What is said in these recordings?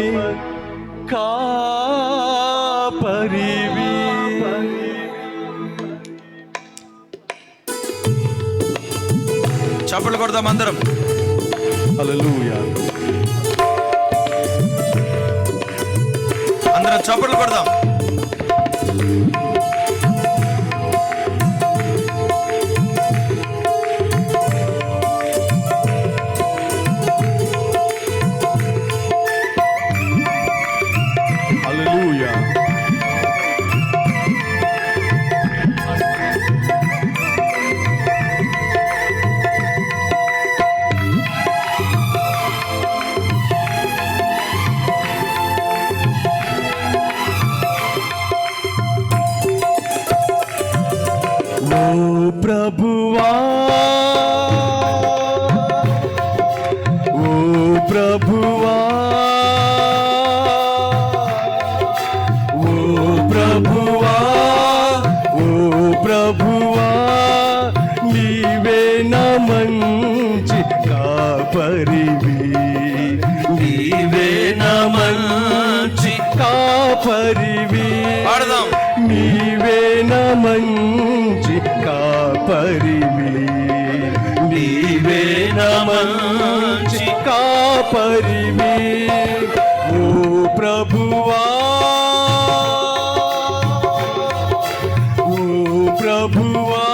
మంచి కాపరివి. చప్పట్లు కొడదాం అందరం. హల్లెలూయా. అందరం చప్పట్లు కొడదాం. ప్రభువా మంచి కాపరివి. ఓ ప్రభువా. ఓ ప్రభువా.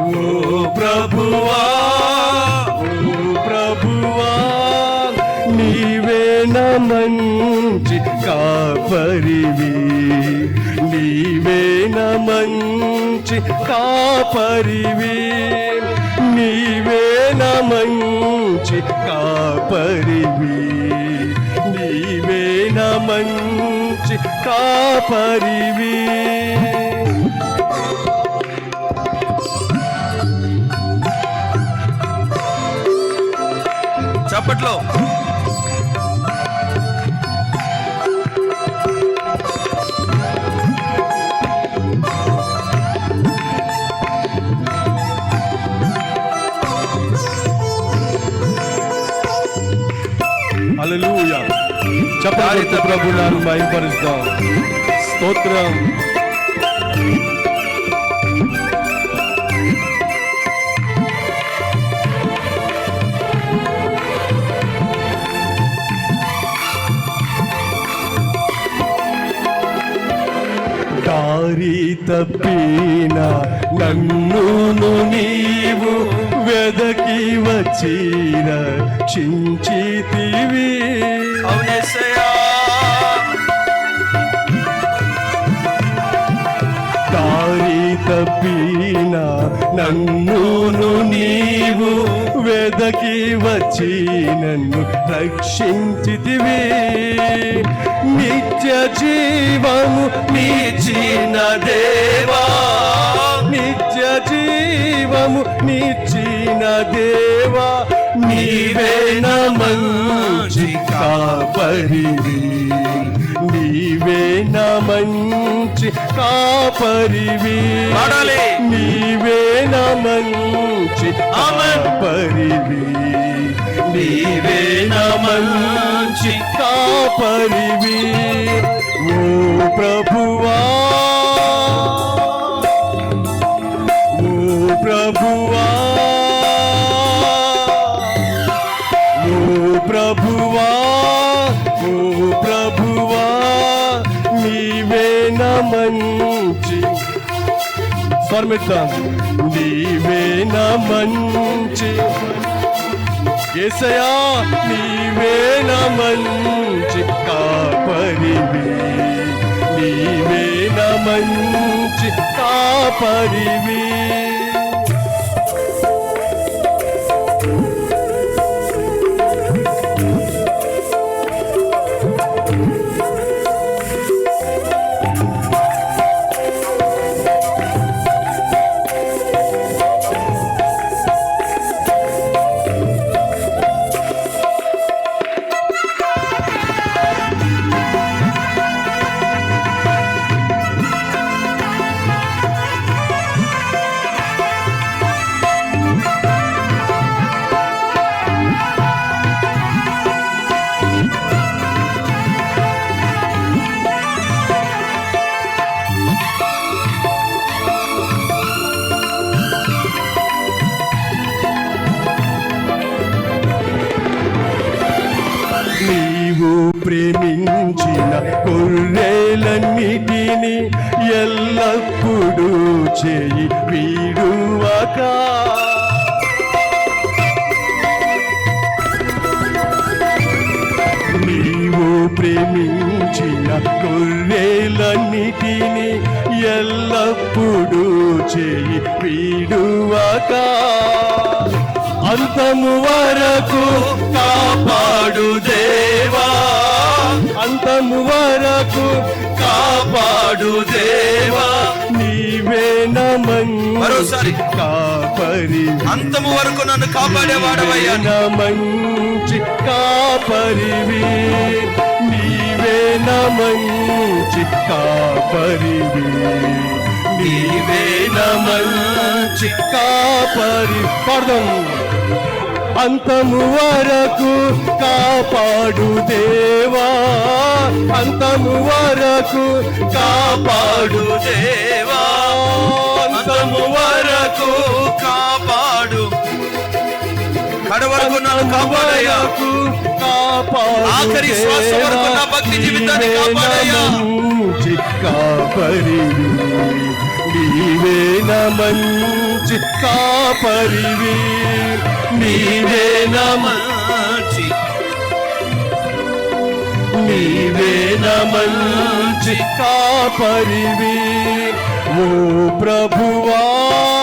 ఓ ప్రభువా. ఓ ప్రభువా. నీవే మంచి కాపరివి. నీవే మంచి కాపరివి. నీవే మంచి కాపరివి. నీవే మంచి కాపరివి. చప్పట్లో. హల్లెలూయా చెప్పండి. ప్రభు నాను మహింపరుస్తాం స్తోత్రం. దారి తప్పిన నన్నును నీవు వెదకి వచ్చిన అవునేసయ్యా దారి తప్పిన నన్నును నీవు మీదకి వచ్చి నన్ను రక్షించితివి. నిత్య జీవము నీచిన దేవా. నిత్య జీవము నీచిన దేవా. నీవే నా మంచి కాపరివి నీవే నా మంచి కాపరివి. నీవే నా మంచి ఆమేన్. కాపరివి నీవే నా మంచి కాపరివి ఓ ప్రభువా స్వర్మిద్దాం నీవే నా మంచి. ఏసయా నీవే నా మంచి కాపరివి. నీవే నా మంచి కాపరివి. నీ ఎల్లప్పుడూ చేయి వీడువక. నీవు ప్రేమించిన గొర్రెలన్నిటిని ఎల్లప్పుడూ చేయి వీడువక. అంతము వరకు కాపాడు దేవా నీవే మరోసారి. కాపరి అంతము వరకు నన్ను కాపాడేవాడవయ్యా. నీవేనా మంచి కాపరివి నీవేనా మంచి కాపరివి నీవేనా మంచి కాపరి పాడదాం. అంతము వరకు కాపాడు దేవా. అంతము వరకు కాపాడు దేవా. అంతము వరకు కాపాడు. కడవరకు నన్ను కాపాడయ్యా. వరకు కాపాడు ఆఖరి శ్వాస వరకు నా భక్తి జీవితాన్ని కాపాడయ్యా. మంచి నీవే నీవేన మంచి కాపరివి. నీవే మంచి. నీవే మంచి కాపరివి. ఓ ప్రభువా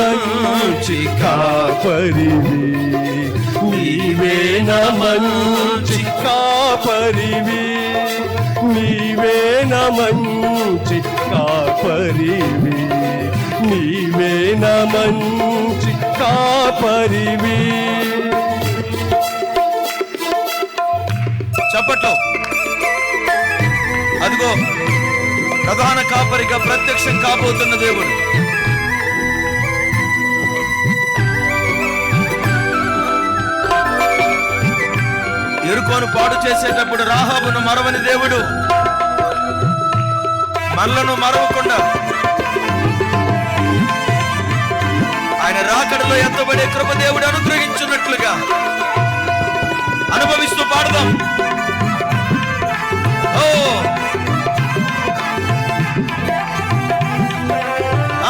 మంచి కాపరివి నీవే నా మంచి కాపరివి నీవే నా మంచి కాపరివి నీవే నా మంచి కాపరివి చప్పట్లో. అదిగో ప్రధాన కాపరిగా ప్రత్యక్షం కాబోతున్న దేవుడు. ఎరుకోను పాడు చేసేటప్పుడు రాహాబును మరవని దేవుడు. మనలను మరవకుండా. ఆయన రాకడలో ఎంతబడే కృప దేవుడు అనుగ్రహించున్నట్లుగా అనుభవిస్తూ పాడదాం. ఓ!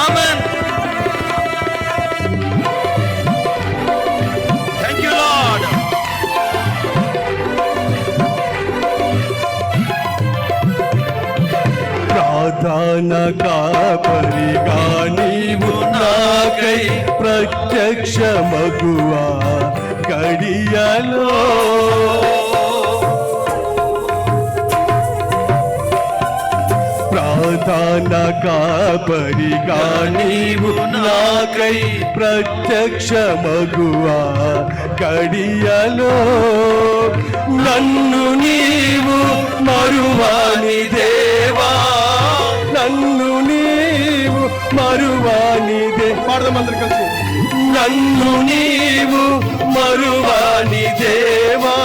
ఆమెన్. ప్రార్థన కాపరిగా నీవు నాకై ప్రత్యక్ష మగువా గడియలో. ప్రాధాన కాపరిగా నీవు నాకై ప్రత్యక్ష మగువా గడియలో. నన్ను నీవు మరువాని దేవా నన్ను నీవు మరువాని దే పాడదామందరు కలిసి. నన్ను నీవు మరువాని దేవా.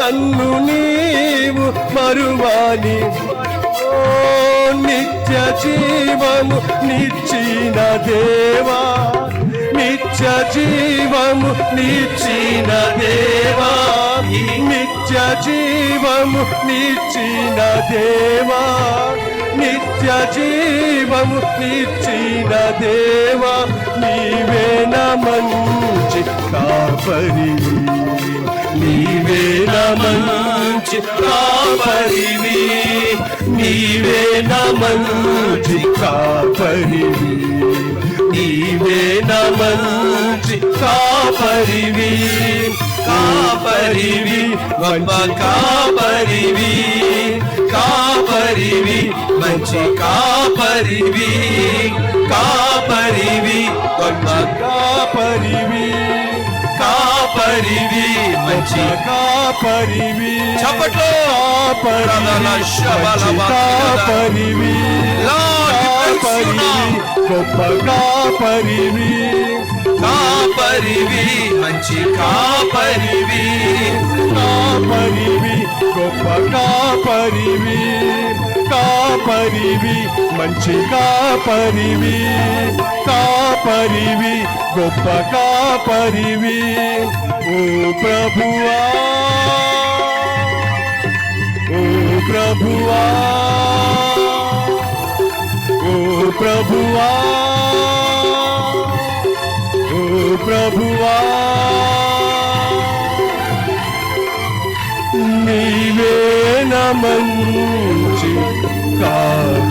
నన్ను నీవు మరువాని ఓ నిత్య జీవము నిచ్చిన దేవా. నిత్య జీవము నిచ్చిన దేవా. నిత్య జీవము నిచ్చిన దేవా. నిత్య జీవము నిచ్చిన దేవా నీవే మంచి కాపరివి నీవే మంచి కాపరివి నీవే మంచి కాపరివి నీవే మంచి కాపరివి కాపరివి గొప్ప కాపరివి కాపరివి మంచి కాపరివి కాపరివి గొప్ప కాపరివి కాపరివి మంచి కాపరివి చప్పట్లు. కాపరివి కాపరివి. గొప్ప కాపరివి కాపరివి మంచి కాపరివి. కాపరివి గొప్ప కాపరివి. కాపరివి మంచి కాపరివి. కాపరివి గొప్ప కాపరివి. ఓ ప్రభువా. ఓ ప్రభువా. ఓ ప్రభువా. ప్రభువా. నీవే నమంచి కాదు.